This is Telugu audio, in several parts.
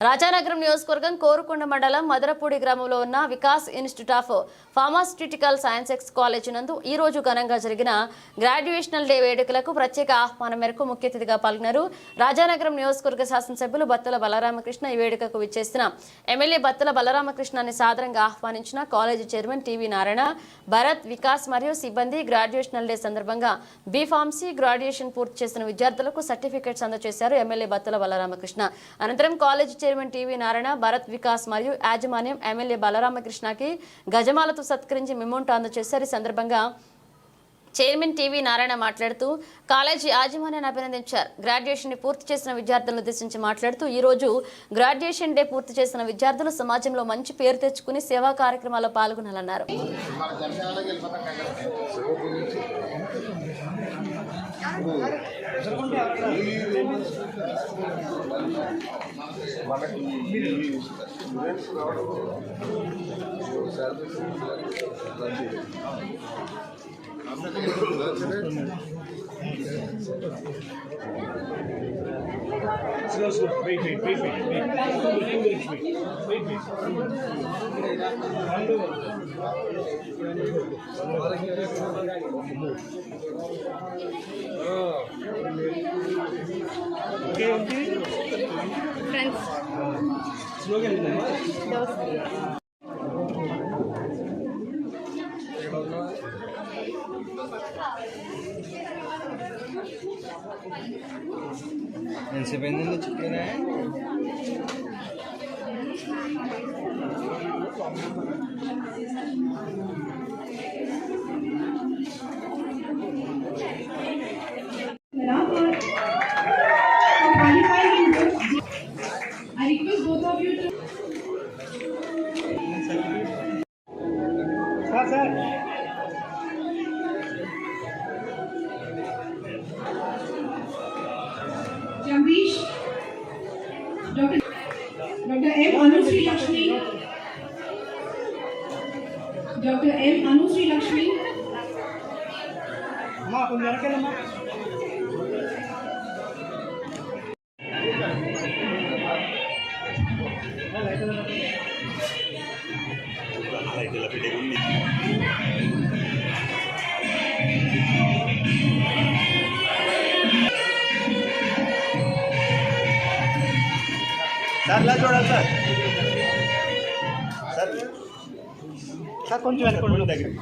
రాజానగరం నియోజకవర్గం కోరుకొండ మండలం మదరపూడి గ్రామంలో ఉన్న Vikas institute of pharmaceutical ex college నందు ఈ రోజు ఘనంగా జరిగిన గ్రాడ్యుయేషనల్ డే వేడుకలకు ప్రత్యేక ఆహ్వానం మేరకు ముఖ్య అతిథిగా పాల్గొన్నారు. రాజానగరం నియోజకవర్గ శాసనసభ్యులు బత్తల బలరామకృష్ణ ఈ వేడుకకు విచ్చేసిన ఎమ్మెల్యే బత్తల బలరామకృష్ణని సాదరంగా ఆహ్వానించిన college chairman TV Narayana Bharat Vikas మరియు సిబ్బంది గ్రాడ్యుయేషనల్ డే సందర్భంగా బీఫార్మసీ గ్రాడ్యుయేషన్ పూర్తి చేసిన విద్యార్థులకు సర్టిఫికేట్స్ అందజేశారు ఎమ్మెల్యే బత్తల బలరామకృష్ణ. అనంతరం college chairman TV Narayana Bharat Vikas మరియు యాజమాన్యం ఎమ్మెల్యే బలరామకృష్ణకి గజమాలతో సత్కరించి మెమోంటో అందజేశారు. ఈ సందర్భంగా చైర్మన్ టీవీ నారాయణ మాట్లాడుతూ కాలేజీ యాజమాన్యాన్ని అభినందించారు. గ్రాడ్యుయేషన్ పూర్తి చేసిన విద్యార్థులను ఉద్దేశించి మాట్లాడుతూ ఈ రోజు గ్రాడ్యుయేషన్ డే పూర్తి చేసిన విద్యార్థులు సమాజంలో మంచి పేరు తెచ్చుకుని సేవా కార్యక్రమాల్లో పాల్గొనాలన్నారు. మనకి 这个是贝贝贝贝贝，这个贝贝贝贝，贝贝。Friends. Slogan. ఉందమ్మా? ఎంతసేపు అయిందండి chicken I request both of you to sir sir Dr. M. Anusri Lakshmi, అమ్మా కొంచెం వెనకాలమ్మా సార్ ఇలా చూడాలి సార్ సార్ కొంచెం వెనక దగ్గర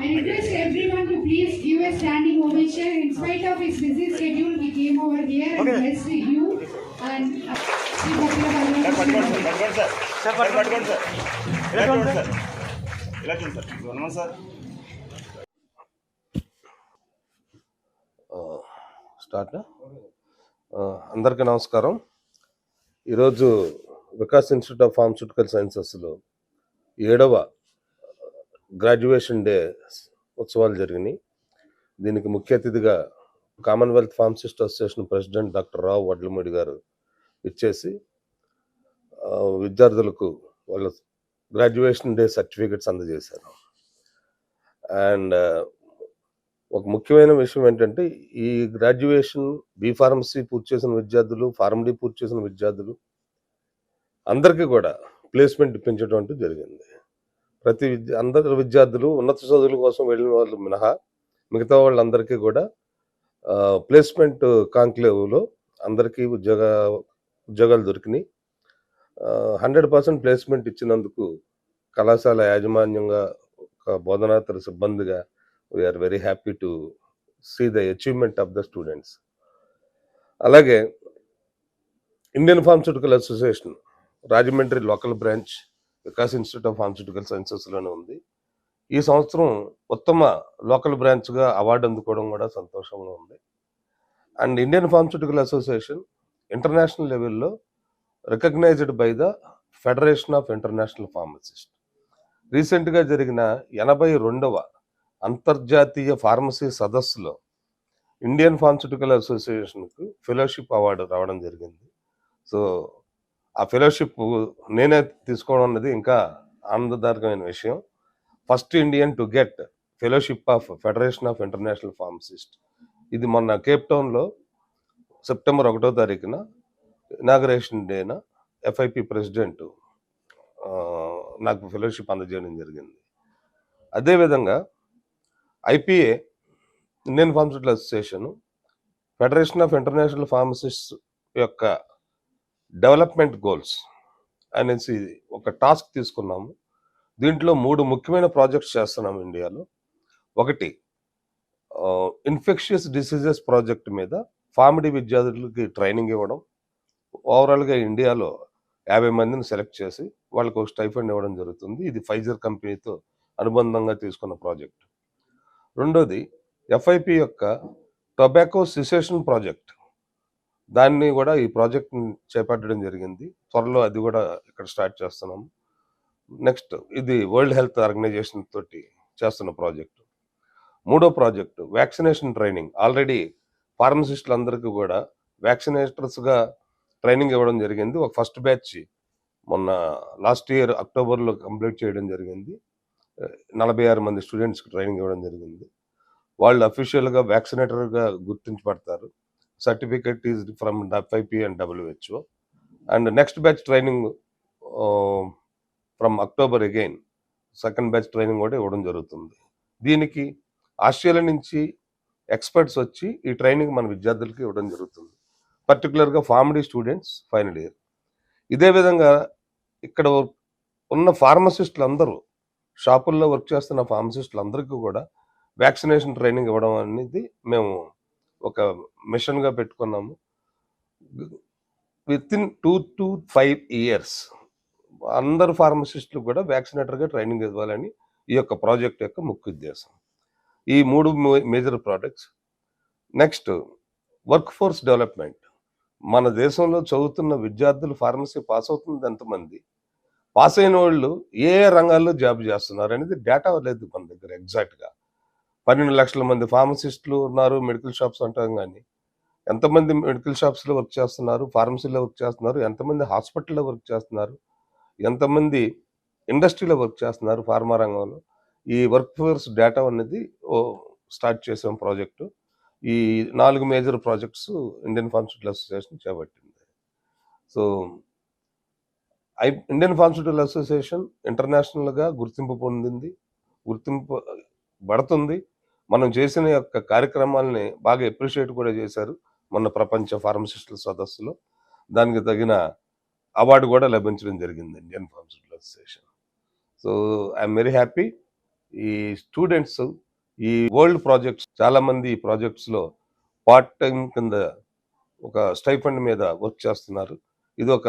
I request everyone to please give a standing ovation. In spite of his busy schedule, he came over here and Okay. blessed you and. uh, Sri start అందరికీ నమస్కారం ఈరోజు వికాస్ ఇన్స్టిట్యూట్ ఆఫ్ ఫార్మస్యూటికల్ సైన్సెస్లో ఏడవ గ్రాడ్యుయేషన్ డే ఉత్సవాలు జరిగినాయి. దీనికి ముఖ్య అతిథిగా Commonwealth pharmacist association president doctor Rao Vadlamudi garu ఇచ్చేసి విద్యార్థులకు వాళ్ళ గ్రాడ్యుయేషన్ డే సర్టిఫికెట్స్ అందజేశారు. అండ్ ఒక ముఖ్యమైన విషయం ఏంటంటే ఈ గ్రాడ్యుయేషన్ బీ ఫార్మసీ పూర్తి చేసిన విద్యార్థులు ఫార్మడీ పూర్తి చేసిన విద్యార్థులు అందరికీ కూడా ప్లేస్మెంట్ ఇప్పించడం అంటూ జరిగింది. ప్రతి విద్య అందరు విద్యార్థులు ఉన్నత చదువుల కోసం వెళ్ళిన వాళ్ళు మినహా మిగతా వాళ్ళందరికీ కూడా ప్లేస్మెంట్ కాంక్లేవ్లో అందరికీ ఉద్యోగ ఉద్యోగాలు దొరికినాయి. హండ్రెడ్ పర్సెంట్ ప్లేస్మెంట్ ఇచ్చినందుకు కళాశాల యాజమాన్యంగా ఒక బోధనాతర సిబ్బందిగా we're very happy to see the achievement of the students అలాగే Indian pharmaceutical association Rajahmundry local branch Vikas institute of pharmaceutical సైన్సెస్లోనే ఉంది. ఈ సంవత్సరం ఉత్తమ లోకల్ బ్రాంచ్గా అవార్డు అందుకోవడం కూడా సంతోషంగా ఉంది. And Indian pharmaceutical association international లెవెల్లో recognised by the federation of international pharmacist. రీసెంట్గా జరిగిన ఎనభై రెండవ అంతర్జాతీయ ఫార్మసీ సదస్సులో ఇండియన్ ఫార్మస్యూటికల్ అసోసియేషన్కు ఫెలోషిప్ అవార్డు రావడం జరిగింది. సో ఆ ఫెలోషిప్ నేనే తీసుకోవడం అన్నది ఇంకా ఆనందదాయకమైన విషయం. First Indian to get fellowship of federation of international pharmacist ఇది మొన్న కేప్ టౌన్లో సెప్టెంబర్ ఒకటో తారీఖున ఇనాగరేషన్ డేన ఎఫ్ఐపి ప్రెసిడెంట్ నాకు ఫెలోషిప్ అందజేయడం జరిగింది. అదేవిధంగా IPA Indian pharmaceutical association federation of international pharmacist యొక్క డెవలప్మెంట్ గోల్స్ అనేసి ఒక టాస్క్ తీసుకున్నాము. దీంట్లో మూడు ముఖ్యమైన ప్రాజెక్ట్స్ చేస్తున్నాం ఇండియాలో. ఒకటి ఇన్ఫెక్షియస్ డిసీజెస్ ప్రాజెక్ట్ మీద ఫార్మిడీ విద్యార్థులకి ట్రైనింగ్ ఇవ్వడం. ఓవరాల్గా ఇండియాలో యాభై మందిని సెలెక్ట్ చేసి వాళ్ళకు ఒక స్టైఫండ్ ఇవ్వడం జరుగుతుంది. ఇది ఫైజర్ కంపెనీతో అనుబంధంగా తీసుకున్న ప్రాజెక్ట్. రెండోది ఎఫ్ఐపి యొక్క టొబాకో సిసేషన్ ప్రాజెక్ట్. దాన్ని కూడా ఈ ప్రాజెక్ట్ చేపట్టడం జరిగింది. త్వరలో అది కూడా ఇక్కడ స్టార్ట్ చేస్తున్నాం నెక్స్ట్ ఇది వరల్డ్ హెల్త్ ఆర్గనైజేషన్ తోటి చేస్తున్న ప్రాజెక్టు. మూడో ప్రాజెక్టు వ్యాక్సినేషన్ ట్రైనింగ్. ఆల్రెడీ ఫార్మసిస్టులందరికీ కూడా వ్యాక్సినేటర్స్గా ట్రైనింగ్ ఇవ్వడం జరిగింది. ఒక ఫస్ట్ బ్యాచ్ మొన్న లాస్ట్ ఇయర్ అక్టోబర్లో కంప్లీట్ చేయడం జరిగింది. నలభై ఆరు మంది స్టూడెంట్స్కి ట్రైనింగ్ ఇవ్వడం జరిగింది. వాళ్ళు అఫీషియల్గా వ్యాక్సినేటర్గా గుర్తించబడతారు. Certificate is from FIP and WHO and next batch training from October again. Second batch training కూడా ఇవ్వడం జరుగుతుంది. దీనికి ఆస్ట్రేలియా నుంచి ఎక్స్పర్ట్స్ వచ్చి ఈ ట్రైనింగ్ మన విద్యార్థులకి ఇవ్వడం జరుగుతుంది. పర్టికులర్గా ఫార్మడీ స్టూడెంట్స్ ఫైనల్ ఇయర్. ఇదే విధంగా ఇక్కడ ఉన్న ఫార్మసిస్టులు అందరూ షాపుల్లో వర్క్ చేస్తున్న ఫార్మసిస్టులు అందరికీ కూడా వ్యాక్సినేషన్ ట్రైనింగ్ ఇవ్వడం అనేది మేము ఒక మిషన్గా పెట్టుకున్నాము. Within two to five years అందరు ఫార్మసిస్టులు కూడా వ్యాక్సినేటర్గా ట్రైనింగ్ ఇవ్వాలని ఈ యొక్క ప్రాజెక్ట్ యొక్క ముఖ్య ఉద్దేశం. ఈ మూడు major projects next work force development. మన దేశంలో చదువుతున్న విద్యార్థులు ఫార్మసీ పాస్ అవుతుంది ఎంతమంది? పాస్ అయిన వాళ్ళు ఏ ఏ రంగాల్లో జాబ్ చేస్తున్నారు అనేది డేటా లేదు మన దగ్గర ఎగ్జాక్ట్గా. పన్నెండు లక్షల మంది ఫార్మసిస్టులు ఉన్నారు మెడికల్ షాప్స్ అంటాం కానీ ఎంతమంది మెడికల్ షాప్స్లో వర్క్ చేస్తున్నారు ఫార్మసీలో వర్క్ చేస్తున్నారు ఎంతమంది హాస్పిటల్లో వర్క్ చేస్తున్నారు ఎంతమంది ఇండస్ట్రీలో వర్క్ చేస్తున్నారు ఫార్మా రంగంలో. ఈ వర్క్ ఫోర్స్ డేటా అనేది ఓ స్టార్ట్ చేసాం ప్రాజెక్టు. ఈ నాలుగు major projects Indian pharmaceutical association చేపట్టింది. So I Indian pharmaceutical association ఇంటర్నేషనల్గా గుర్తింపు పొందింది గుర్తింపు పడుతుంది. మనం చేసిన యొక్క కార్యక్రమాలని బాగా అప్రిషియేట్ కూడా చేశారు మొన్న ప్రపంచ ఫార్మసిస్టుల సదస్సులో. దానికి తగిన అవార్డు కూడా లభించడం జరిగింది Indian ఫార్మసిస్టుల association so I'm very happy ఈ స్టూడెంట్స్ ఈ వరల్డ్ ప్రాజెక్ట్స్ చాలామంది ఈ ప్రాజెక్ట్స్లో పార్ట్ టైం కింద ఒక స్టైఫండ్ మీద వర్క్ చేస్తున్నారు. ఇది ఒక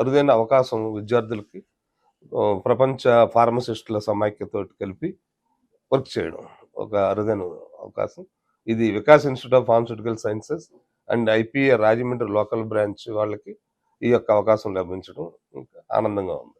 అరుదైన అవకాశం విద్యార్థులకి. ప్రపంచ ఫార్మసిస్టుల సమాఖ్యతో కలిపి వర్క్ చేయడం. ఒక అరుదైన అవకాశం. ఇది Vikas institute of pharmaceutical sciences and IPA Rajahmundry local branch వాళ్ళకి ఈ యొక్క అవకాశం లభించడం ఆనందంగా ఉంది.